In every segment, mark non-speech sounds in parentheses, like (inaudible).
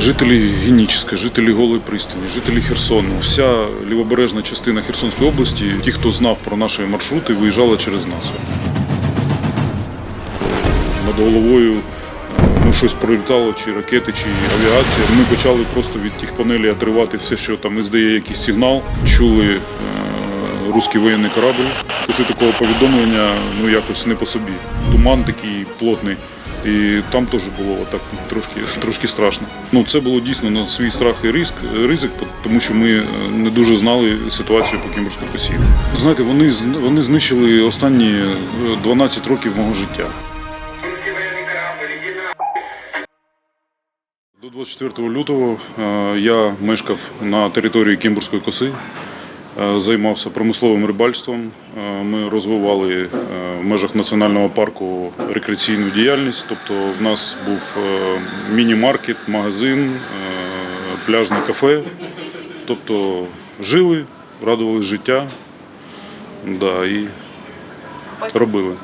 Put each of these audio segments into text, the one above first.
Жителі Геніческа, жителі Голої пристані, жителі Херсону, вся лівобережна частина Херсонської області, ті, хто знав про наші маршрути, виїжджали через нас. Над головою е, ну, щось пролітало, чи ракети, чи авіація. Ми почали просто від тих панелей отривати все, що там здає якийсь сигнал. Чули е, русський воєнний корабль. Після такого повідомлення ну якось не по собі. Туман такий плотний. І там теж було так трошки, трошки страшно. Ну це було дійсно на свій страх і ризик, ризик, тому що ми е, не дуже знали ситуацію по Кімбурську Косію. Знаєте, вони вони знищили останні е, 12 років мого життя. До 24 лютого е, я мешкав на території Кімбурської коси, е, займався промисловим рибальством. Е, Ми розвивали е, в межах національного парку рекреаційну діяльність. Тобто в нас був е, міні-маркет, магазин, е, пляжне кафе. Тобто жили, радували життя да, і робили.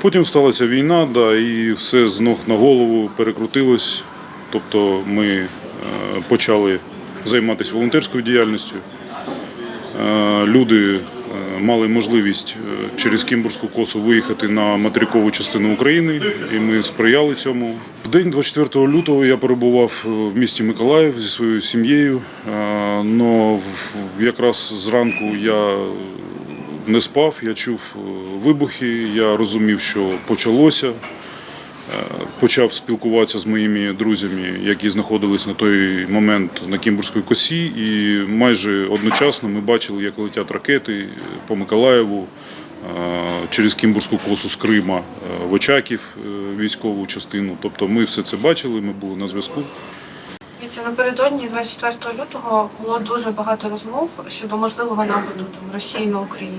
Потім сталася війна, да, і все з ног на голову перекрутилось. Тобто ми е, почали займатися волонтерською діяльністю. Е, Люди е, мали можливість е, через Кімбурську косу виїхати на материкову частину України, і ми сприяли цьому. В день 24 лютого я перебував в місті Миколаїв зі своєю сім'єю. але якраз зранку я не спав, я чув вибухи, я розумів, що почалося. Почав спілкуватися з моїми друзями, які знаходились на той момент на Кімбурській косі, і майже одночасно ми бачили, як летять ракети по Миколаєву е, через Кімбурську косу з Крима е, в Очаків е, військову частину. Тобто ми все це бачили, ми були на зв'язку. Це напередодні 24 лютого було дуже багато розмов щодо можливого нападу Росії на Україну.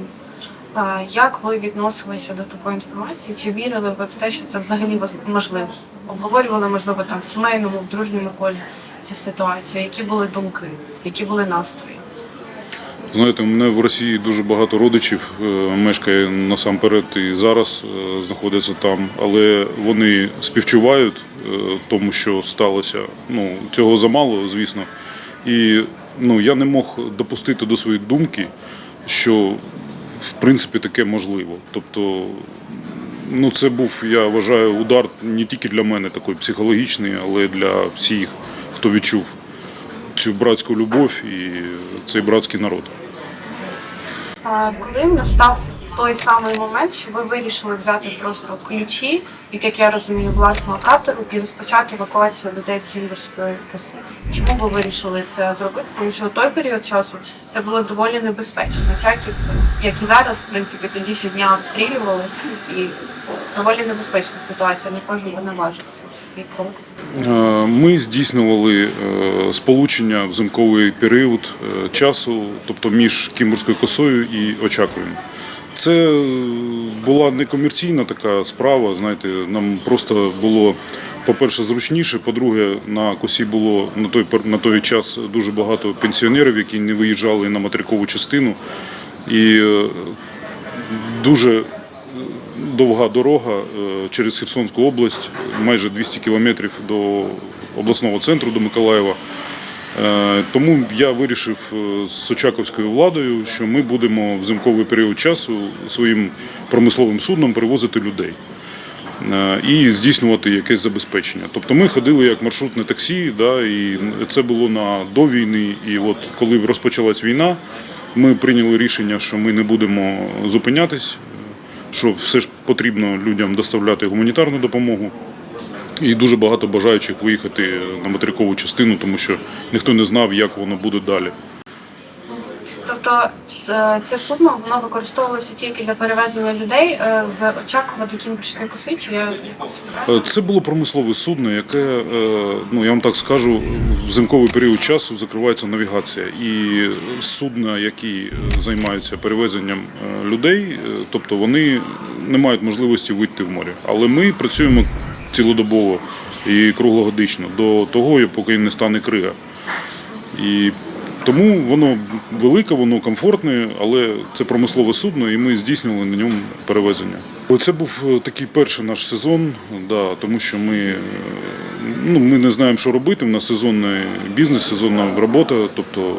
Як ви відносилися до такої інформації? Чи вірили ви в те, що це взагалі можливо? Обговорювали, можливо, там в сімейному, в дружньому колі цю ситуацію? Які були думки, які були настрої? Знаєте, у мене в Росії дуже багато родичів е, мешкає насамперед і зараз е, знаходяться там, але вони співчувають е, тому, що сталося. Ну, цього замало, звісно. І ну, я не мог допустити до своєї думки, що в принципі таке можливо. Тобто, ну, це був, я вважаю, удар не тільки для мене такий психологічний, але й для всіх, хто відчув цю братську любов і цей братський народ. А Коли настав той самий момент, що ви вирішили взяти просто ключі, від як я розумію, власного катеру і розпочати евакуацію людей з Кімберської коси. Чому ви вирішили це зробити? Тому що в той період часу це було доволі небезпечно. Чаків, як і зараз, в принципі, тоді щодня обстрілювали, і доволі небезпечна ситуація. Не кожен би наважився. Е, Ми здійснювали е, сполучення в зимковий період е, часу, тобто між Кімбурською косою і Очаковим. Це е, була не комерційна така справа. Знаєте, нам просто було, по-перше, зручніше. По-друге, на косі було на той на той час дуже багато пенсіонерів, які не виїжджали на материкову частину. І е, дуже довга дорога е, через Херсонську область, майже 200 кілометрів до обласного центру, до Миколаєва. Е, Тому я вирішив е, з Очаковською владою, що ми будемо в зимковий період часу своїм промисловим судном перевозити людей е, і здійснювати якесь забезпечення. Тобто ми ходили як маршрутне таксі, да, і це було на до війни. І от коли розпочалась війна, ми прийняли рішення, що ми не будемо зупинятись, що все ж потрібно людям доставляти гуманітарну допомогу. І дуже багато бажаючих виїхати на материкову частину, тому що ніхто не знав, як воно буде далі. Тобто це, це судно воно використовувалося тільки для перевезення людей е, з Очакова до Кімбрської коси, чи я Е, Це було промислове судно, яке, е, ну я вам так скажу, в зимковий період часу закривається навігація. І судна, які е, займаються перевезенням е, людей, е, тобто вони не мають можливості вийти в море. Але ми працюємо цілодобово і круглогодично до того, поки не стане крига. І Тому воно велике, воно комфортне, але це промислове судно, і ми здійснювали на ньому перевезення. Це був е, такий перший наш сезон, да, тому що ми, е, ну, ми не знаємо, що робити. У нас сезонний бізнес, сезонна робота. Тобто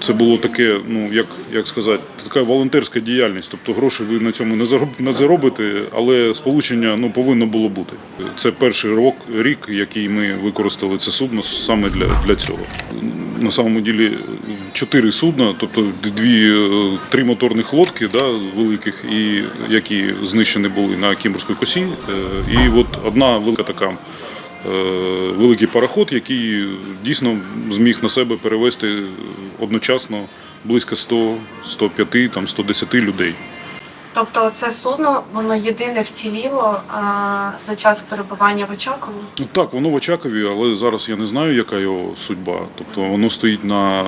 це було таке, ну як, як сказати, така волонтерська діяльність. Тобто гроші ви на цьому не зароб- заробите, але сполучення ну, повинно було бути. Це перший рок, рік, який ми використали це судно саме для, для цього. На самому ділі чотири судна, тобто дві, е, три моторних лодки да, великих, і, які знищені були на Кімбурській косі. е, І от одна велика така великий пароход, який дійсно зміг на себе перевезти одночасно близько 100, 105, там 110 людей. Тобто це судно, воно єдине вціліло а, за час перебування в Очакові. Ну так, воно в Очакові, але зараз я не знаю, яка його судьба. Тобто воно стоїть на,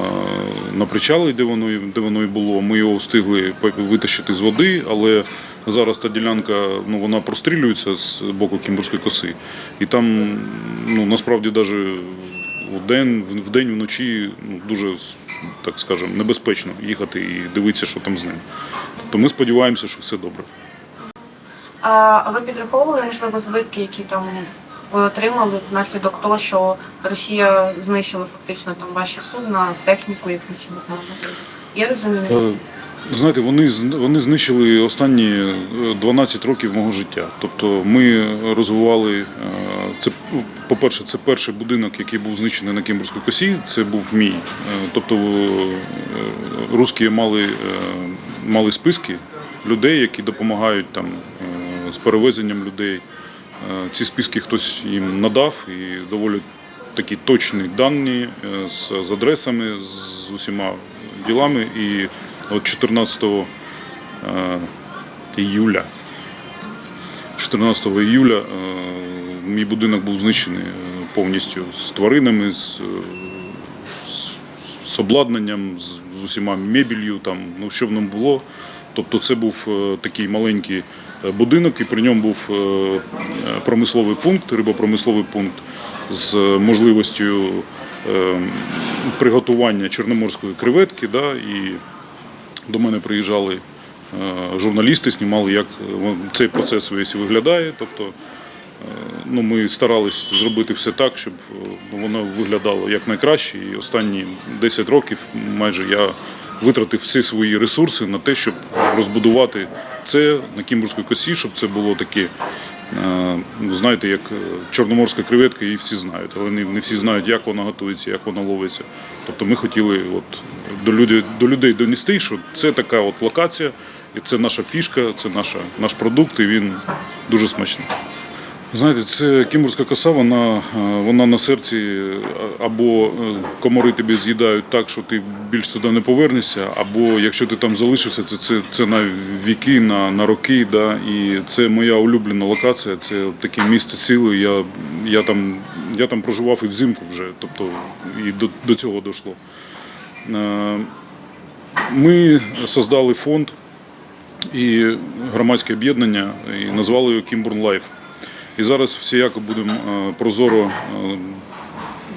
на причалі, де воно, де воно і було. Ми його встигли витащити з води, але зараз та ділянка ну, вона прострілюється з боку Кімбурської коси. І там ну, насправді навіть в день, в день вночі ну, дуже так скажемо, небезпечно їхати і дивитися, що там з ним. Тобто ми сподіваємося, що все добре. А ви підраховували, можливо, збитки, які там ви отримали внаслідок того, що Росія знищила фактично там ваші судна, техніку якусь, не знаю. Я розумію. Е, Знаєте, вони вони знищили останні е, 12 років мого життя. Тобто ми розвивали е, це. По-перше, це перший будинок, який був знищений на Кімбурській косі. Це був мій. Е, Тобто е, русські мали, е, мали списки людей, які допомагають там е, з перевезенням людей. Е, Ці списки хтось їм надав і доволі такі точні дані е, з адресами, з усіма ділами. І от 14 е, іюля, 14 іюля е, мій будинок був знищений е, повністю з тваринами, з, з, обладнанням, з, з усіма мебелью, там, ну, що в ньому було. Тобто це був такий маленький будинок, і при ньому був промисловий пункт, рибопромисловий пункт з можливістю е, приготування чорноморської креветки. Да, і до мене приїжджали е, журналісти, знімали, як е, цей процес весь виглядає. Тобто, е, ну, ми старались зробити все так, щоб воно виглядало якнайкраще. І останні 10 років майже я витратив всі свої ресурси на те, щоб розбудувати це на Кімбурській косі, щоб це було таке. Е, Знаєте, як е, чорноморська креветка, її всі знають, але не всі знають, як вона готується, як вона ловиться. Тобто ми хотіли от, до, людей, до людей донести, що це така от локація, і це наша фішка, це наша, наш продукт, і він дуже смачний. Знаєте, це кімурська коса, вона, е, вона на серці е, або е, комари тебе з'їдають так, що ти більш туди не повернешся, або якщо ти там залишишся, це, це, це на віки, на, на роки. Да? І це моя улюблена локація, це таке місце сили. Я, я, там, я там проживав і взимку вже, тобто і до, до цього дійшло. Ми создали фонд і громадське об'єднання і назвали його Кімбурн Лайф. І зараз всіяко будемо е, прозоро, е,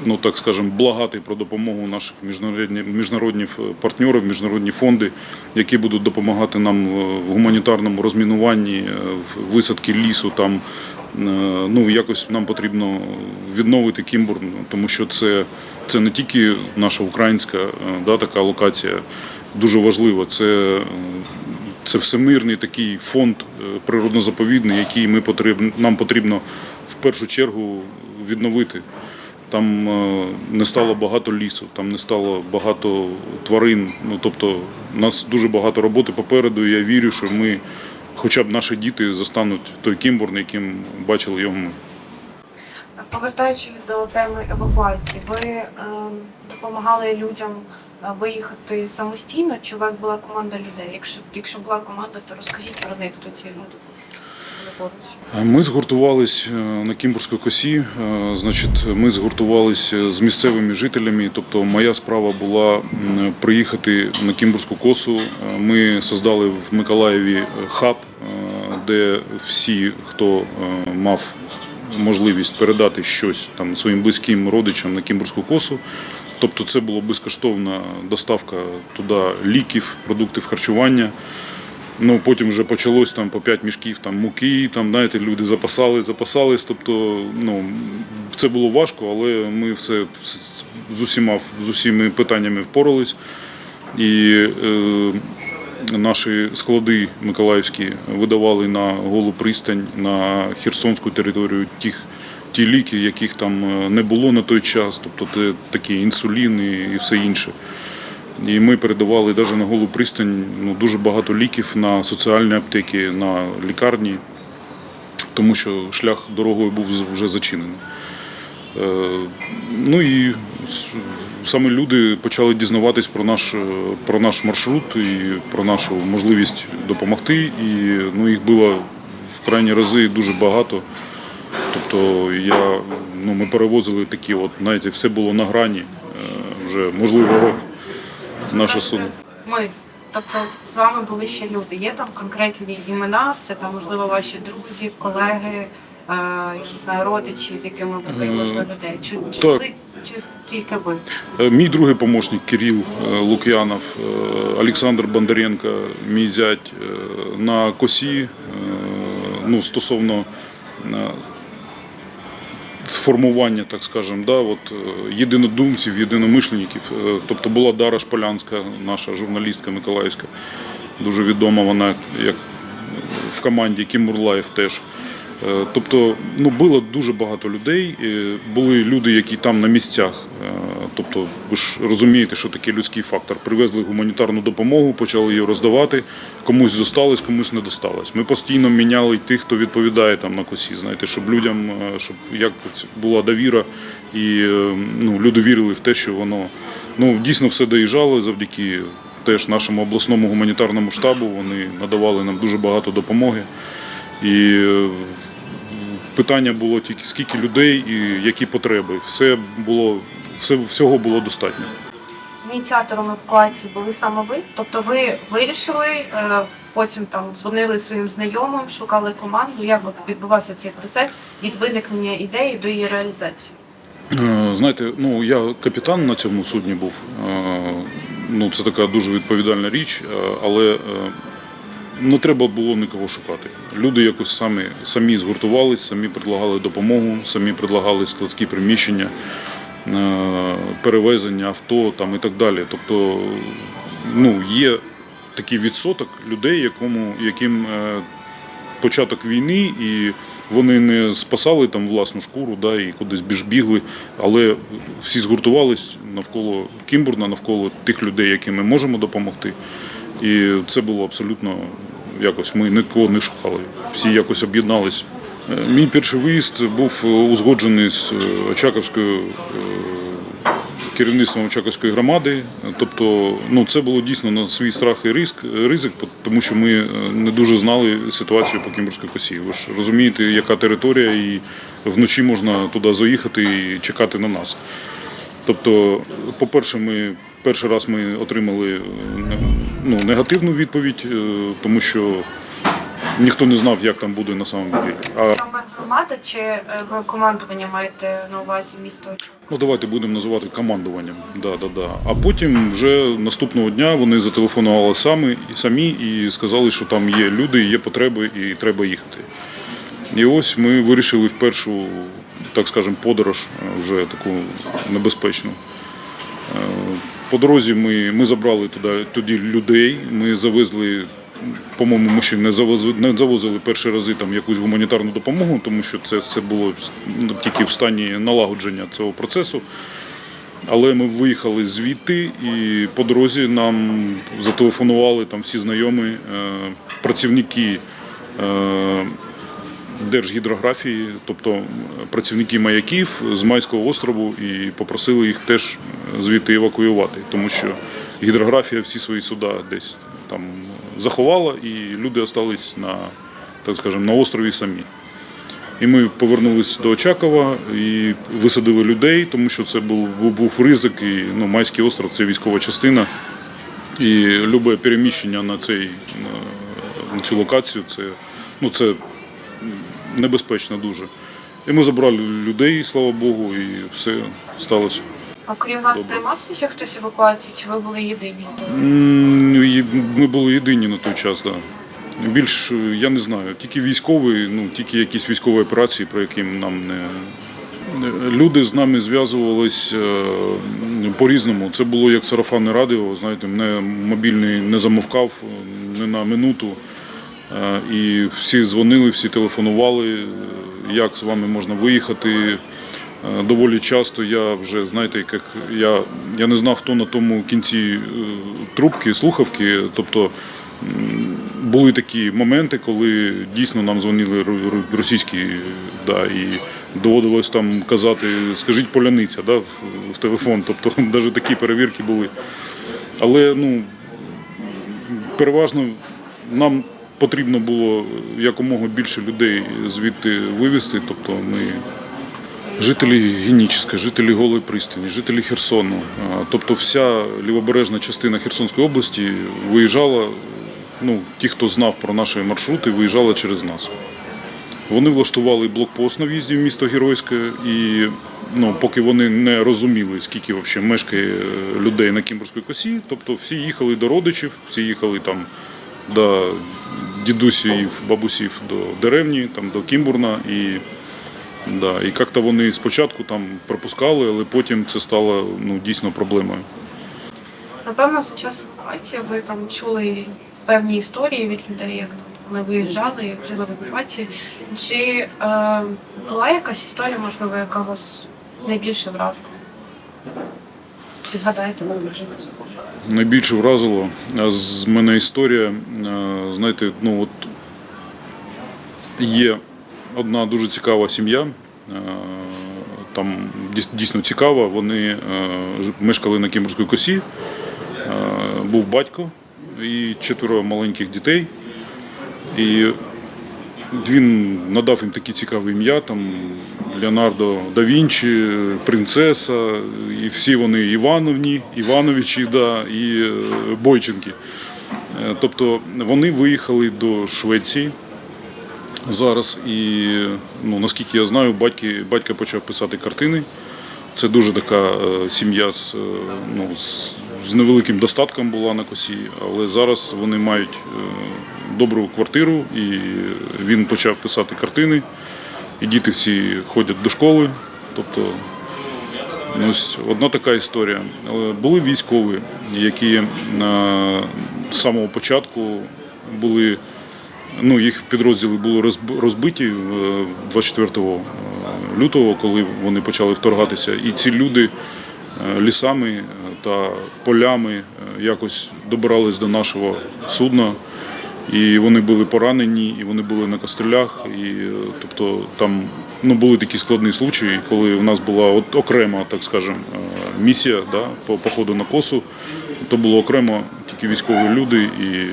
ну так скажемо, благати про допомогу наших міжнародних міжнародних партнерів, міжнародні фонди, які будуть допомагати нам в гуманітарному розмінуванні, е, в висадці лісу. Там ну якось нам потрібно відновити Кімбурн, тому що це, це не тільки наша українська да, така локація, дуже важлива. Це це всемирний такий фонд е, природно-заповідний, який ми потрібно, нам потрібно в першу чергу відновити. Там е, не стало багато лісу, там не стало багато тварин. Ну тобто, у нас дуже багато роботи попереду. і Я вірю, що ми, хоча б наші діти, застануть той Кімбурн, яким бачили його ми. Повертаючись до теми евакуації, ви е, допомагали людям виїхати самостійно, чи у вас була команда людей? Якщо, якщо була команда, то розкажіть про них, хто ці люди. Ми згуртувались е, на Кімбурській косі. е, Значить, ми згуртувалися з місцевими жителями. Тобто, моя справа була приїхати на Кімбурську косу. Е, Ми создали в Миколаєві е, хаб, е, де всі, хто е, мав можливість передати щось там своїм близьким родичам на Кімбурську косу. Тобто це була безкоштовна доставка туди ліків, продуктів харчування. Ну, потім вже почалось там по 5 мішків там, муки, там, знаєте, люди запасали, запасались. Тобто, ну, це було важко, але ми все з- усіма, з усіма питаннями впорались. І е, наші склади миколаївські видавали на голу пристань, на Херсонську територію тих, ті ліки, яких там е, не було на той час, тобто такі інсулін і, і все інше. І ми передавали навіть на голу пристань ну, дуже багато ліків на соціальні аптеки, на лікарні, тому що шлях дорогою був вже зачинений. Е, Ну і саме люди почали дізнаватись про наш, е, про наш маршрут і про нашу можливість допомогти. І ну, їх було в крайні рази дуже багато. Тобто я, ну, ми перевозили такі, от, знаєте, все було на грані е, вже можливого наше судно. Ми. Тобто з вами були ще люди. Є там конкретні імена, це там, можливо, ваші друзі, колеги, е, я не знаю, родичі, з якими ви вивезли людей. Чи, чи, так. чи тільки ви? Е, Мій другий помощник Кирил е, Лук'янов, е, Олександр Бондаренко, мій зять е, на косі е, ну, стосовно е, сформування, так скажемо, да, от, е, єдинодумців, єдиномишленників. Е, Тобто була Дара Шполянська, наша журналістка Миколаївська, дуже відома вона як в команді Кім Мурлаєв теж. Е, Тобто, ну було дуже багато людей. Були люди, які там на місцях. е, Тобто, ви ж розумієте, що таке людський фактор. Привезли гуманітарну допомогу, почали її роздавати. Комусь досталось, комусь не досталось. Ми постійно міняли тих, хто відповідає там на косі. Знаєте, щоб людям, е, щоб як була довіра, і ну, люди вірили в те, що воно ну дійсно все доїжджало завдяки теж нашому обласному гуманітарному штабу. Вони надавали нам дуже багато допомоги. І питання було тільки скільки людей і які потреби. Все було, все, всього було достатньо. Ініціатором евакуації були саме ви. Тобто ви вирішили, е, потім там дзвонили своїм знайомим, шукали команду. Як відбувався цей процес від виникнення ідеї до її реалізації? Е, Знаєте, ну я капітан на цьому судні був. Е, Ну, це така дуже відповідальна річ, але не треба було нікого шукати. Люди якось самі, самі згуртувались, самі предлагали допомогу, самі предлагали складські приміщення, е, перевезення авто там, і так далі. Тобто, ну, є такий відсоток людей, якому, яким е, початок війни, і вони не спасали там власну шкуру да, і кудись біж бігли, але всі згуртувались навколо Кімбурна, навколо тих людей, яким ми можемо допомогти. І це було абсолютно якось. Ми нікого не шукали. Всі якось об'єднались. Е, Мій перший виїзд був е, узгоджений з е, Очаковською керівництвом Очаковської громади. Тобто, ну це було дійсно на свій страх і ризик, ризик, тому що ми не дуже знали ситуацію по Кімбурській косі. Ви ж розумієте, яка територія, і вночі можна туди заїхати і чекати на нас. Тобто, по-перше, ми перший раз ми отримали е, ну, негативну відповідь, е, тому що ніхто не знав, як там буде на самом деле. А Саме громада чи е, командування маєте на увазі місто? Ну, давайте будемо називати командуванням. Да, да, да. А потім вже наступного дня вони зателефонували самі, самі і сказали, що там є люди, є потреби і треба їхати. І ось ми вирішили в першу, так скажемо, подорож е, вже таку небезпечну. Е, По дорозі ми, ми забрали туди, тоді людей, ми завезли. По-моєму, ми ще не завозили, не завозили перші рази там якусь гуманітарну допомогу, тому що це, це було ну, тільки в стані налагодження цього процесу. Але ми виїхали звідти і по дорозі нам зателефонували там всі знайомі е, працівники Держгідрографії, тобто працівники маяків з Майського острову, і попросили їх теж звідти евакуювати, тому що гідрографія всі свої суда десь там заховала, і люди остались на, так скажемо, на острові самі. І ми повернулися до Очакова і висадили людей, тому що це був, був, ризик. І ну, Майський остров це військова частина. І любе переміщення на, цей, на цю локацію це, ну, це небезпечно дуже. І ми забрали людей, слава Богу, і все сталося. А крім вас Добре. займався ще хтось евакуацією, чи ви були єдині? Ми були єдині на той час, так. Да. Більш е, я не знаю, тільки військові, ну тільки якісь військові операції, про які нам не. Люди з нами зв'язувались е, по-різному. Це було як сарафанне радіо. Знаєте, мене мобільний не замовкав е, не на минуту. Е, І всі дзвонили, всі телефонували, е, як з вами можна виїхати. Е, Доволі часто я вже, знаєте, як я, я не знав, хто на тому кінці трубки, слухавки. Тобто були такі моменти, коли дійсно нам дзвонили російські, да, і доводилось там казати, скажіть поляниця да, в телефон. Тобто (laughs) навіть такі перевірки були. Але ну, переважно нам потрібно було якомога більше людей звідти вивезти. Тобто ми жителі Геніческа, жителі Голої пристані, жителі Херсону. Тобто вся лівобережна частина Херсонської області виїжджала, ну, ті, хто знав про наші маршрути, виїжджали через нас. Вони влаштували блокпост на в'їзді в місто Геройське, і ну, поки вони не розуміли, скільки взагалі мешкає е, людей на Кімбурській косі, тобто всі їхали до родичів, всі їхали там до дідусів, бабусів до деревні, там до Кімбурна. І, да, і як-то вони спочатку там пропускали, але потім це стало ну, дійсно проблемою. Напевно, за час евакуації ви там чули певні історії від людей, як вони виїжджали, як жили в евакуації. Чи е, була якась історія, можливо, яка вас найбільше вразила? Чи згадаєте вже? Найбільше вразило з мене історія. Знаєте, ну от є одна дуже цікава сім'я. Там дійс- дійсно цікава. Вони мешкали на Кімбурській косі. Був батько і четверо маленьких дітей. І він надав їм такі цікаві ім'я, там Леонардо да Вінчі, принцеса, і всі вони Івановні, Івановичі, да, і е, Бойченки. Е, Тобто вони виїхали до Швеції зараз, і ну, наскільки я знаю, батьки, батька почав писати картини. Це дуже така е, сім'я з, е, ну, з, невеликим достатком була на косі, але зараз вони мають е, добру квартиру, і він почав писати картини. І діти всі ходять до школи. Тобто, ну, ось одна така історія. Були військові, які з самого початку були ну, їх підрозділи були розбиті е, 24 лютого, коли вони почали вторгатися. І ці люди е, лісами е, та полями е, якось добирались до нашого судна. І вони були поранені, і вони були на кастрюлях. І, е, тобто там ну, були такі складні случаї, коли в нас була от окрема, так скажемо, е, місія да, по походу на косу. То було окремо тільки військові люди, і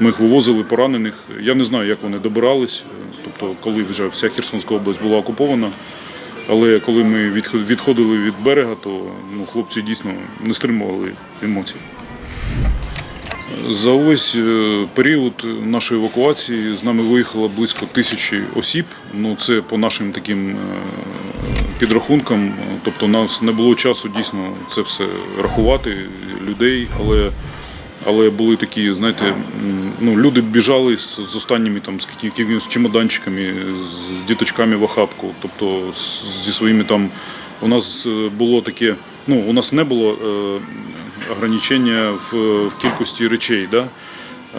ми їх вивозили поранених. Я не знаю, як вони добирались, тобто коли вже вся Херсонська область була окупована. Але коли ми відходили від берега, то ну, хлопці дійсно не стримували емоцій. За увесь е, період нашої евакуації з нами виїхало близько тисячі осіб. Ну це по нашим таким е, підрахункам. Тобто, у нас не було часу дійсно це все рахувати людей, але. Але були такі, знаєте, ну, люди біжали з, з останніми там, з якимись чемоданчиками, з діточками в охапку, тобто з- зі своїми там. У нас е, було таке, ну, у нас не було е, ограничення в, в кількості речей, да?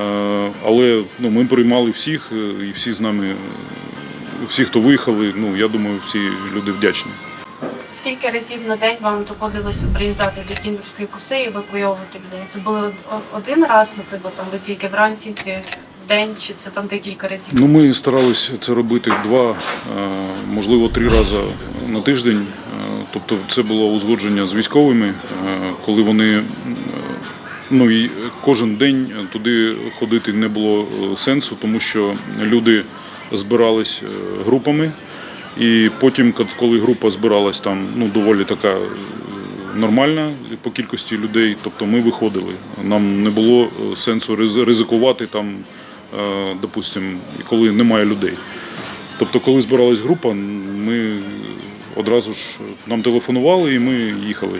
е, але ну, ми приймали всіх, е, і всі з нами, всі, хто виїхали, ну, я думаю, всі люди вдячні. Скільки разів на день вам доводилося приїздати до Кіндерської коси і евакуйовувати людей? Це було один раз, наприклад, там ви тільки вранці, чи в день, чи це там декілька разів? Ну, ми старалися це робити два, е, можливо, три рази на тиждень. Е, Тобто це було узгодження з військовими, е, коли вони ну і кожен день туди ходити не було сенсу, тому що люди збирались групами. І потім, коли група збиралась там ну, доволі така е, нормальна по кількості людей, тобто ми виходили. Нам не було е, сенсу ризикувати там, е, допустимо, коли немає людей. Тобто, коли збиралась група, ми одразу ж нам телефонували і ми їхали.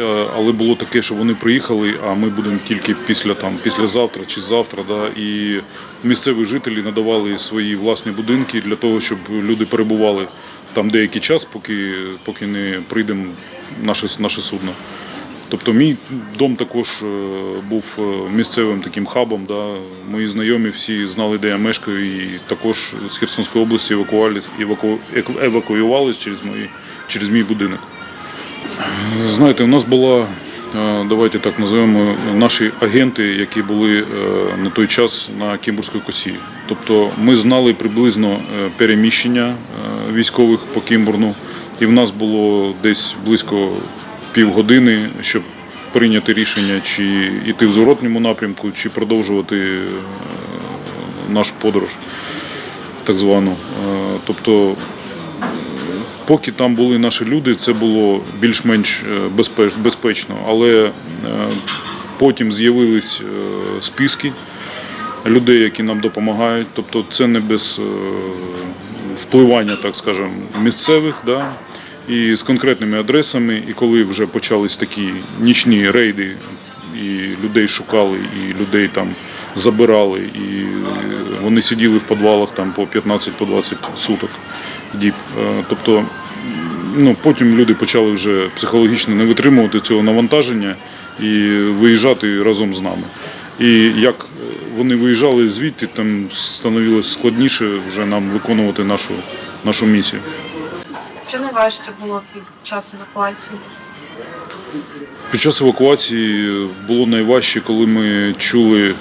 Е, Але було таке, що вони приїхали, а ми будемо тільки після там, післязавтра чи завтра. Да, і місцеві жителі надавали свої власні будинки для того, щоб люди перебували там деякий час, поки, поки не прийде наше, наше судно. Тобто мій дом також е, був е, місцевим таким хабом. Да. Мої знайомі всі знали, де я мешкаю, і також з Херсонської області евакуювали, еваку, еку- евакуювались через, мої, через мій будинок. Знаєте, у нас була, е, давайте так називаємо, наші агенти, які були е, на той час на Кімбурській косі. Тобто ми знали приблизно е, переміщення військових по Кімбурну, і в нас було десь близько півгодини, щоб прийняти рішення, чи йти в зворотньому напрямку, чи продовжувати нашу подорож, так звану. Тобто Поки там були наші люди, це було більш-менш е, безпечно, але е, потім з'явились е, списки людей, які нам допомагають. Тобто це не без впливання, так скажемо, місцевих, да? і з конкретними адресами. І коли вже почались такі нічні рейди, і людей шукали, і людей там забирали, і вони сиділи в підвалах там по 15-20 по 20 суток діб. Е, Тобто ну, потім люди почали вже психологічно не витримувати цього навантаження і виїжджати разом з нами. І як вони виїжджали звідти, там становилось складніше вже нам виконувати нашу, нашу місію. Що найважче було під час евакуації? Під час евакуації було найважче, коли ми чули е,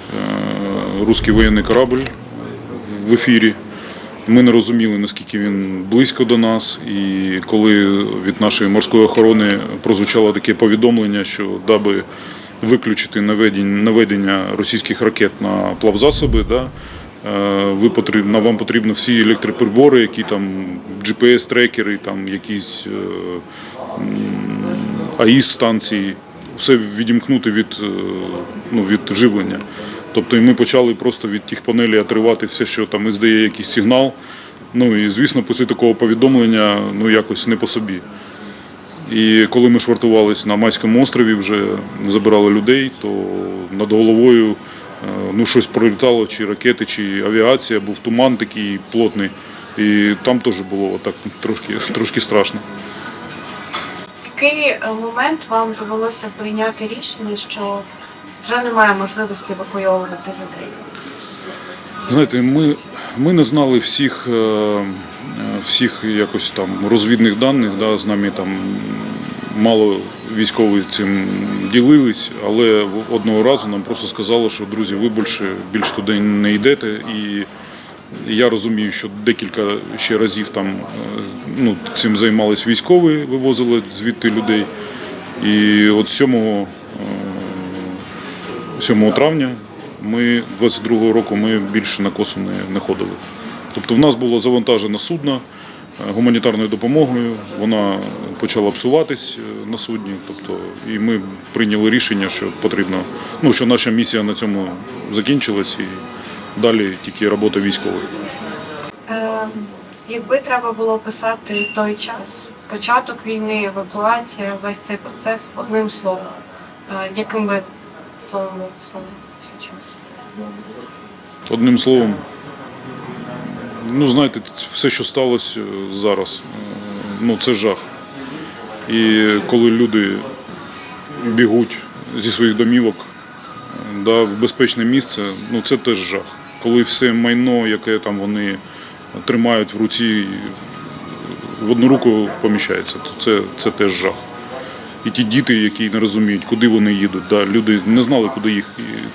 русський воєнний корабль в ефірі. Ми не розуміли, наскільки він близько до нас, і коли від нашої морської охорони прозвучало таке повідомлення, що даби виключити наведення, російських ракет на плавзасоби, да, е, ви потрібно, вам потрібно всі електроприбори, які там GPS-трекери, там якісь е, АІС станції, все відімкнути від, е, ну, від живлення. Тобто і ми почали просто від тих панелей отривати все, що там издає якийсь сигнал. Ну і звісно, після такого повідомлення ну якось не по собі. І коли ми швартувалися на Майському острові, вже забирали людей, то над головою е, ну, щось пролітало, чи ракети, чи авіація, був туман такий плотний. І там теж було так трошки, трошки страшно. Який момент вам довелося прийняти рішення, що вже немає можливості евакуйовувати людей? Знаєте, ми, ми не знали всіх, е, всіх якось там розвідних даних, да, з нами там мало військові цим ділились, але одного разу нам просто сказали, що друзі, ви більше більш туди не йдете. І я розумію, що декілька ще разів там е, ну, цим займались військові, вивозили звідти людей. І от 7 е, 7 травня ми 22-го року ми більше на косу не, не ходили. Тобто в нас було завантажено судно е, гуманітарною допомогою, вона почала псуватись е, на судні. Тобто, і ми прийняли рішення, що потрібно, ну що наша місія на цьому закінчилась і далі тільки робота військових. Е, якби треба було описати той час, початок війни, евакуація, весь цей процес одним словом, е, яким би словом ви цей час? Одним словом, ну знаєте, все, що сталося е, зараз, е, ну це жах. І коли люди бігуть зі своїх домівок е, да, в безпечне місце, ну це теж жах. Коли все майно, яке там вони тримають в руці, в одну руку поміщається, то це, це теж жах. І ті діти, які не розуміють, куди вони їдуть. Да, люди не знали, куди їх,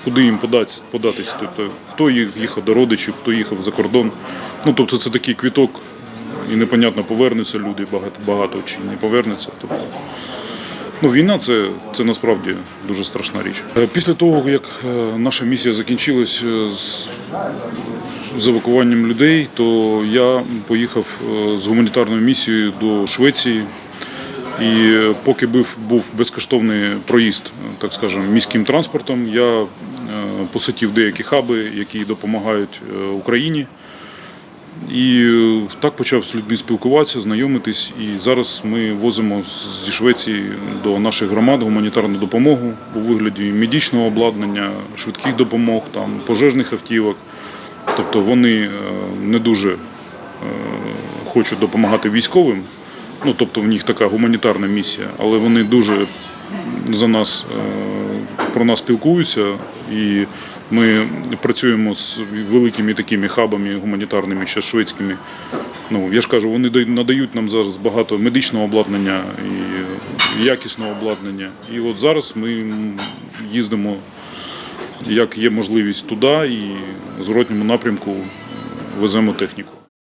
куди їм податись, податись. Тобто, хто їх їхав до родичів, хто їхав за кордон. Ну, тобто це такий квіток, і непонятно, повернуться люди багато, багато чи не повернуться. Тобто, ну, війна це, це насправді дуже страшна річ. Е, Після того, як е, наша місія закінчилась е, з, з евакуванням людей, то я поїхав з гуманітарною місією до Швеції. І поки був, був безкоштовний проїзд, так скажемо, міським транспортом, я е, посетив деякі хаби, які допомагають е, Україні. І е, так почав з людьми спілкуватися, знайомитись. І зараз ми возимо зі Швеції до наших громад гуманітарну допомогу у вигляді медичного обладнання, швидких допомог, там, пожежних автівок. Тобто вони не дуже хочуть допомагати військовим. Ну, тобто в них така гуманітарна місія, але вони дуже за нас е, про нас спілкуються, і ми працюємо з великими такими хабами гуманітарними, ще шведськими. Ну я ж кажу, вони надають нам зараз багато медичного обладнання і якісного обладнання. І от зараз ми їздимо, як є можливість туди, і в зворотньому напрямку веземо техніку.